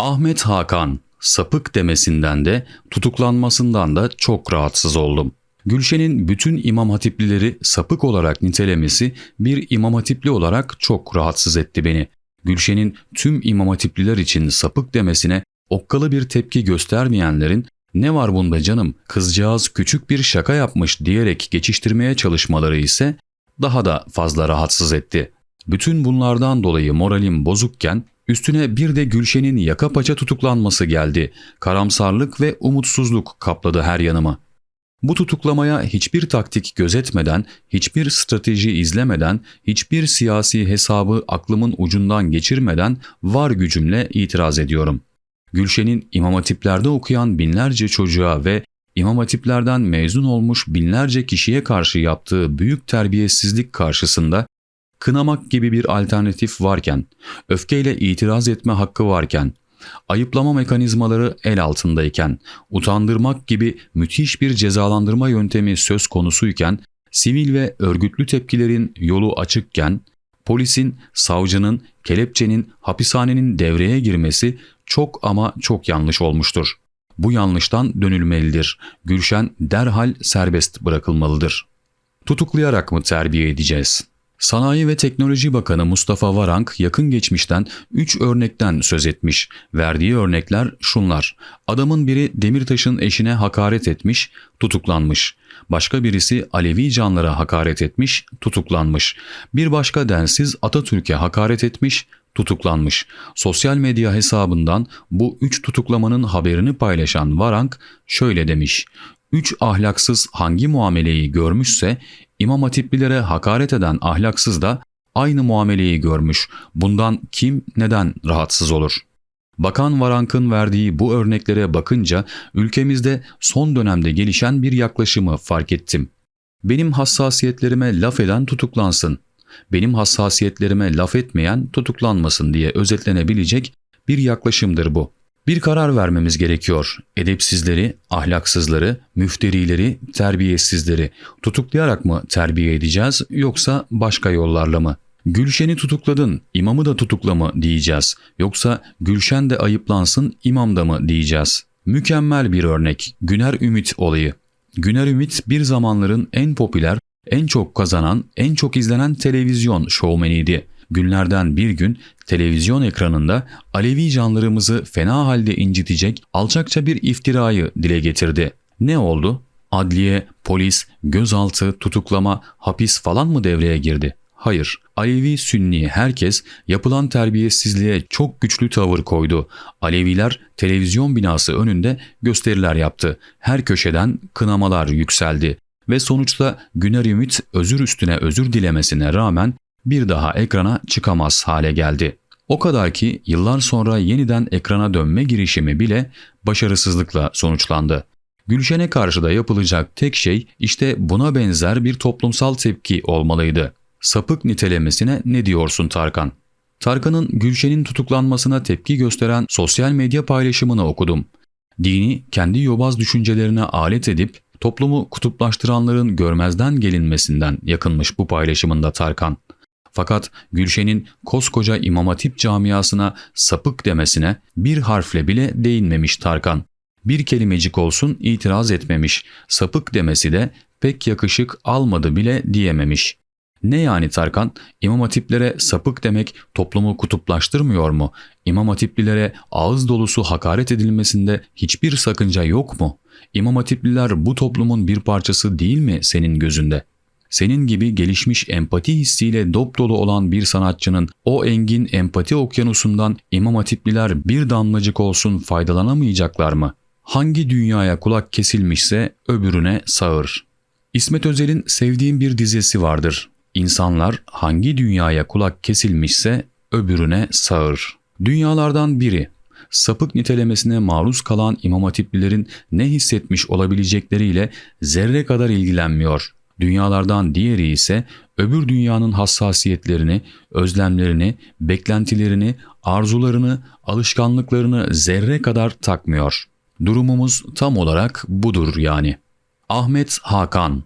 Ahmet Hakan, sapık demesinden de tutuklanmasından da çok rahatsız oldum. Gülşen'in bütün imam hatiplileri sapık olarak nitelemesi bir imam hatipli olarak çok rahatsız etti beni. Gülşen'in tüm imam hatipliler için sapık demesine okkalı bir tepki göstermeyenlerin ne var bunda canım kızcağız küçük bir şaka yapmış diyerek geçiştirmeye çalışmaları ise daha da fazla rahatsız etti. Bütün bunlardan dolayı moralim bozukken üstüne bir de Gülşen'in yaka paça tutuklanması geldi. Karamsarlık ve umutsuzluk kapladı her yanımı. Bu tutuklamaya hiçbir taktik gözetmeden, hiçbir strateji izlemeden, hiçbir siyasi hesabı aklımın ucundan geçirmeden var gücümle itiraz ediyorum. Gülşen'in İmam Hatipler'de okuyan binlerce çocuğa ve İmam Hatipler'den mezun olmuş binlerce kişiye karşı yaptığı büyük terbiyesizlik karşısında kınamak gibi bir alternatif varken, öfkeyle itiraz etme hakkı varken, ayıplama mekanizmaları el altındayken, utandırmak gibi müthiş bir cezalandırma yöntemi söz konusuyken, sivil ve örgütlü tepkilerin yolu açıkken, polisin, savcının, kelepçenin, hapishanenin devreye girmesi çok ama çok yanlış olmuştur. Bu yanlıştan dönülmelidir. Gülşen derhal serbest bırakılmalıdır. Tutuklayarak mı terbiye edeceğiz? Sanayi ve Teknoloji Bakanı Mustafa Varank yakın geçmişten 3 örnekten söz etmiş. Verdiği örnekler şunlar. Adamın biri Demirtaş'ın eşine hakaret etmiş, tutuklanmış. Başka birisi Alevi canlara hakaret etmiş, tutuklanmış. Bir başka densiz Atatürk'e hakaret etmiş, tutuklanmış. Sosyal medya hesabından bu üç tutuklamanın haberini paylaşan Varank şöyle demiş. Üç ahlaksız hangi muameleyi görmüşse İmam Hatiplilere hakaret eden ahlaksız da aynı muameleyi görmüş. Bundan kim neden rahatsız olur? Bakan Varank'ın verdiği bu örneklere bakınca ülkemizde son dönemde gelişen bir yaklaşımı fark ettim. Benim hassasiyetlerime laf eden tutuklansın, benim hassasiyetlerime laf etmeyen tutuklanmasın diye özetlenebilecek bir yaklaşımdır bu. Bir karar vermemiz gerekiyor. Edepsizleri, ahlaksızları, müfterileri, terbiyesizleri tutuklayarak mı terbiye edeceğiz yoksa başka yollarla mı? Gülşen'i tutukladın, imamı da tutukla mı diyeceğiz. Yoksa Gülşen de ayıplansın, imam da mı diyeceğiz. Mükemmel bir örnek. Güner Ümit olayı. Güner Ümit bir zamanların en popüler, en çok kazanan, en çok izlenen televizyon şovmeniydi. Günlerden bir gün televizyon ekranında Alevi canlarımızı fena halde incitecek alçakça bir iftirayı dile getirdi. Ne oldu? Adliye, polis, gözaltı, tutuklama, hapis falan mı devreye girdi? Hayır, Alevi Sünni herkes yapılan terbiyesizliğe çok güçlü tavır koydu. Aleviler televizyon binası önünde gösteriler yaptı. Her köşeden kınamalar yükseldi. Ve sonuçta Güner Ümit özür üstüne özür dilemesine rağmen bir daha ekrana çıkamaz hale geldi. O kadar ki yıllar sonra yeniden ekrana dönme girişimi bile başarısızlıkla sonuçlandı. Gülşen'e karşı da yapılacak tek şey işte buna benzer bir toplumsal tepki olmalıydı. Sapık nitelemesine ne diyorsun Tarkan? Tarkan'ın Gülşen'in tutuklanmasına tepki gösteren sosyal medya paylaşımını okudum. Dini kendi yobaz düşüncelerine alet edip toplumu kutuplaştıranların görmezden gelinmesinden yakınmış bu paylaşımında Tarkan. Fakat Gülşen'in koskoca İmam Hatip camiasına sapık demesine bir harfle bile değinmemiş Tarkan. Bir kelimecik olsun itiraz etmemiş. Sapık demesi de pek yakışık almadı bile diyememiş. Ne yani Tarkan? İmam Hatiplere sapık demek toplumu kutuplaştırmıyor mu? İmam Hatiplilere ağız dolusu hakaret edilmesinde hiçbir sakınca yok mu? İmam Hatipliler bu toplumun bir parçası değil mi senin gözünde? Senin gibi gelişmiş empati hissiyle dop dolu olan bir sanatçının o engin empati okyanusundan İmam Hatipliler bir damlacık olsun faydalanamayacaklar mı? Hangi dünyaya kulak kesilmişse öbürüne sağır. İsmet Özel'in sevdiğim bir dizesi vardır. İnsanlar hangi dünyaya kulak kesilmişse öbürüne sağır. Dünyalardan biri sapık nitelemesine maruz kalan İmam Hatiplilerin ne hissetmiş olabilecekleriyle zerre kadar ilgilenmiyor. Dünyalardan diğeri ise öbür dünyanın hassasiyetlerini, özlemlerini, beklentilerini, arzularını, alışkanlıklarını zerre kadar takmıyor. Durumumuz tam olarak budur yani. Ahmet Hakan